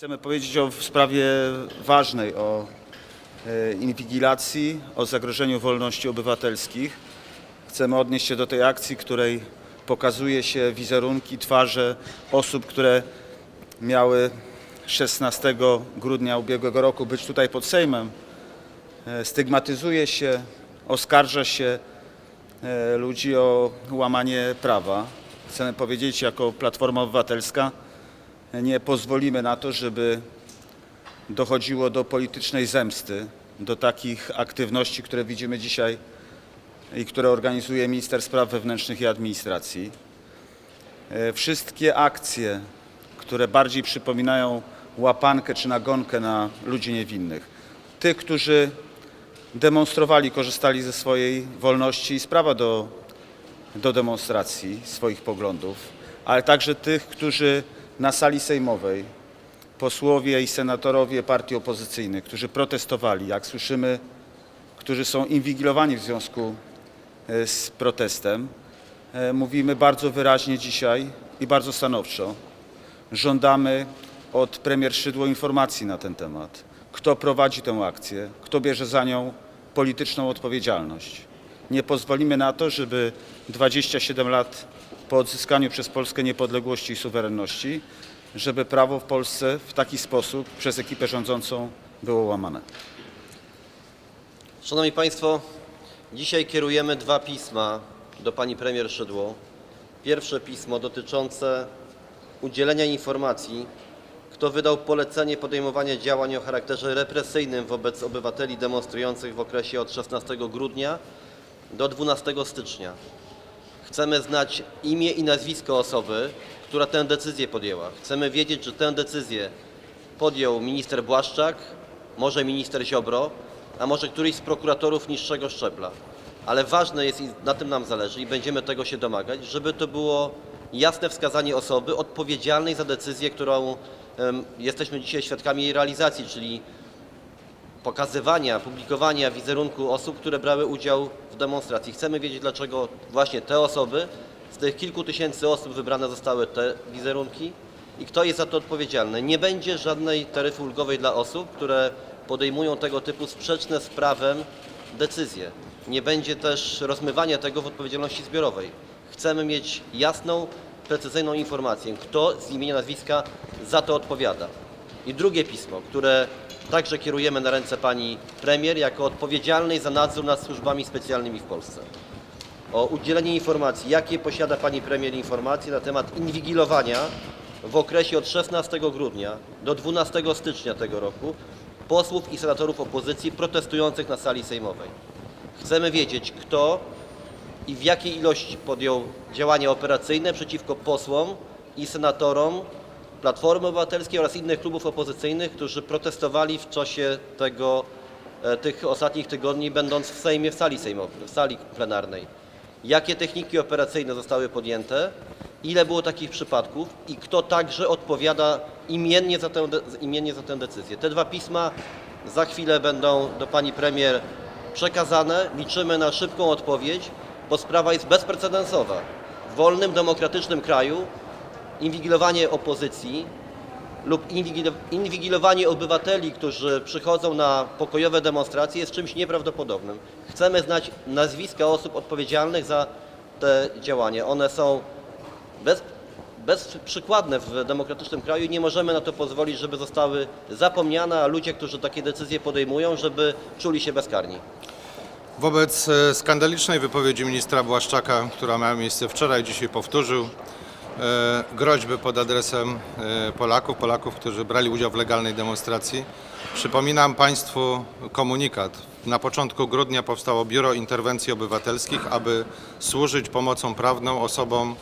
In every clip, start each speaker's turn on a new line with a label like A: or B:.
A: Chcemy powiedzieć o sprawie ważnej, o e, inwigilacji, o zagrożeniu wolności obywatelskich. Chcemy odnieść się do tej akcji, której pokazuje się wizerunki, twarze osób, które miały 16 grudnia ubiegłego roku być tutaj pod Sejmem. E, Stygmatyzuje się, oskarża się e, ludzi o łamanie prawa. Chcemy powiedzieć jako Platforma Obywatelska, nie pozwolimy na to, żeby dochodziło do politycznej zemsty, do takich aktywności, które widzimy dzisiaj i które organizuje Minister Spraw Wewnętrznych i Administracji. E, Wszystkie akcje, które bardziej przypominają łapankę czy nagonkę na ludzi niewinnych, tych, którzy demonstrowali, korzystali ze swojej wolności i sprawa do, do demonstracji swoich poglądów, ale także tych, którzy na sali sejmowej, posłowie i senatorowie partii opozycyjnych, którzy protestowali, jak słyszymy, którzy są inwigilowani w związku e, z protestem, e, mówimy bardzo wyraźnie dzisiaj i bardzo stanowczo. Żądamy od premier Szydło informacji na ten temat. Kto prowadzi tę akcję, kto bierze za nią polityczną odpowiedzialność. Nie pozwolimy na to, żeby 27 lat po odzyskaniu przez Polskę niepodległości i suwerenności, żeby prawo w Polsce w taki sposób przez ekipę rządzącą było łamane.
B: Szanowni Państwo, dzisiaj kierujemy dwa pisma do Pani Premier Szydło. Pierwsze pismo dotyczące udzielenia informacji, kto wydał polecenie podejmowania działań o charakterze represyjnym wobec obywateli demonstrujących w okresie od 16 grudnia do 12 stycznia. Chcemy znać imię i nazwisko osoby, która tę decyzję podjęła. Chcemy wiedzieć, czy tę decyzję podjął minister Błaszczak, może minister Ziobro, a może któryś z prokuratorów niższego szczebla. Ale ważne jest, i na tym nam zależy, i będziemy tego się domagać, żeby to było jasne wskazanie osoby odpowiedzialnej za decyzję, którą em, jesteśmy dzisiaj świadkami jej realizacji, czyli pokazywania, publikowania wizerunku osób, które brały udział w demonstracji. Chcemy wiedzieć, dlaczego właśnie te osoby, z tych kilku tysięcy osób wybrane zostały te wizerunki i kto jest za to odpowiedzialny. Nie będzie żadnej taryfy ulgowej dla osób, które podejmują tego typu sprzeczne z prawem decyzje. Nie będzie też rozmywania tego w odpowiedzialności zbiorowej. Chcemy mieć jasną, precyzyjną informację, kto z imienia nazwiska za to odpowiada. I drugie pismo, które także kierujemy na ręce pani premier jako odpowiedzialnej za nadzór nad służbami specjalnymi w Polsce. O udzielenie informacji, jakie posiada pani premier informacje na temat inwigilowania w okresie od 16 grudnia do 12 stycznia tego roku posłów i senatorów opozycji protestujących na sali sejmowej. Chcemy wiedzieć, kto i w jakiej ilości podjął działania operacyjne przeciwko posłom i senatorom Platformy Obywatelskiej oraz innych klubów opozycyjnych, którzy protestowali w czasie tego, e, tych ostatnich tygodni, będąc w Sejmie, w sali sejmowej, w sali plenarnej. Jakie techniki operacyjne zostały podjęte, ile było takich przypadków i kto także odpowiada imiennie za tę, imiennie za tę decyzję. Te dwa pisma za chwilę będą do pani premier przekazane. Liczymy na szybką odpowiedź, bo sprawa jest bezprecedensowa. W wolnym, demokratycznym kraju inwigilowanie opozycji lub inwigilo- inwigilowanie obywateli, którzy przychodzą na pokojowe demonstracje jest czymś nieprawdopodobnym. Chcemy znać nazwiska osób odpowiedzialnych za te działania. One są bez, bezprzykładne w demokratycznym kraju i nie możemy na to pozwolić, żeby zostały zapomniane, a ludzie, którzy takie decyzje podejmują, żeby czuli się bezkarni.
C: Wobec e, skandalicznej wypowiedzi ministra Błaszczaka, która miała miejsce wczoraj, dzisiaj powtórzył, groźby pod adresem e, Polaków, Polaków, którzy brali udział w legalnej demonstracji. Przypominam Państwu komunikat. Na początku grudnia powstało Biuro Interwencji Obywatelskich, aby służyć pomocą prawną osobom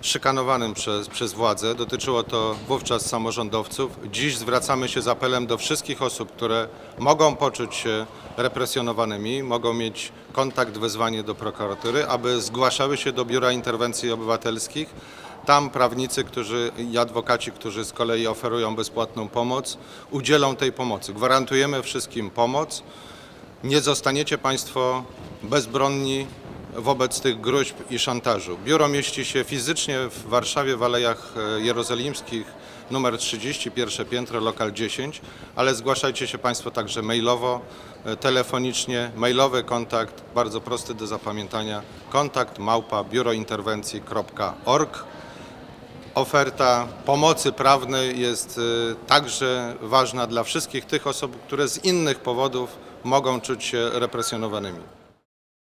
C: szykanowanym przez, przez władzę. Dotyczyło to wówczas samorządowców. Dziś zwracamy się z apelem do wszystkich osób, które mogą poczuć się represjonowanymi, mogą mieć kontakt, wezwanie do prokuratury, aby zgłaszały się do Biura Interwencji Obywatelskich. Tam prawnicy którzy, i adwokaci, którzy z kolei oferują bezpłatną pomoc, udzielą tej pomocy. Gwarantujemy wszystkim pomoc. Nie zostaniecie Państwo bezbronni wobec tych gruźb i szantażu. Biuro mieści się fizycznie w Warszawie, w Alejach e, Jerozolimskich, numer 30, pierwsze piętro, lokal 10, ale zgłaszajcie się Państwo także mailowo, e, telefonicznie. Mailowy kontakt, bardzo prosty do zapamiętania, kontakt małpa biurointerwencji.org. Oferta pomocy prawnej jest y, także ważna dla wszystkich tych osób, które z innych powodów mogą czuć się represjonowanymi.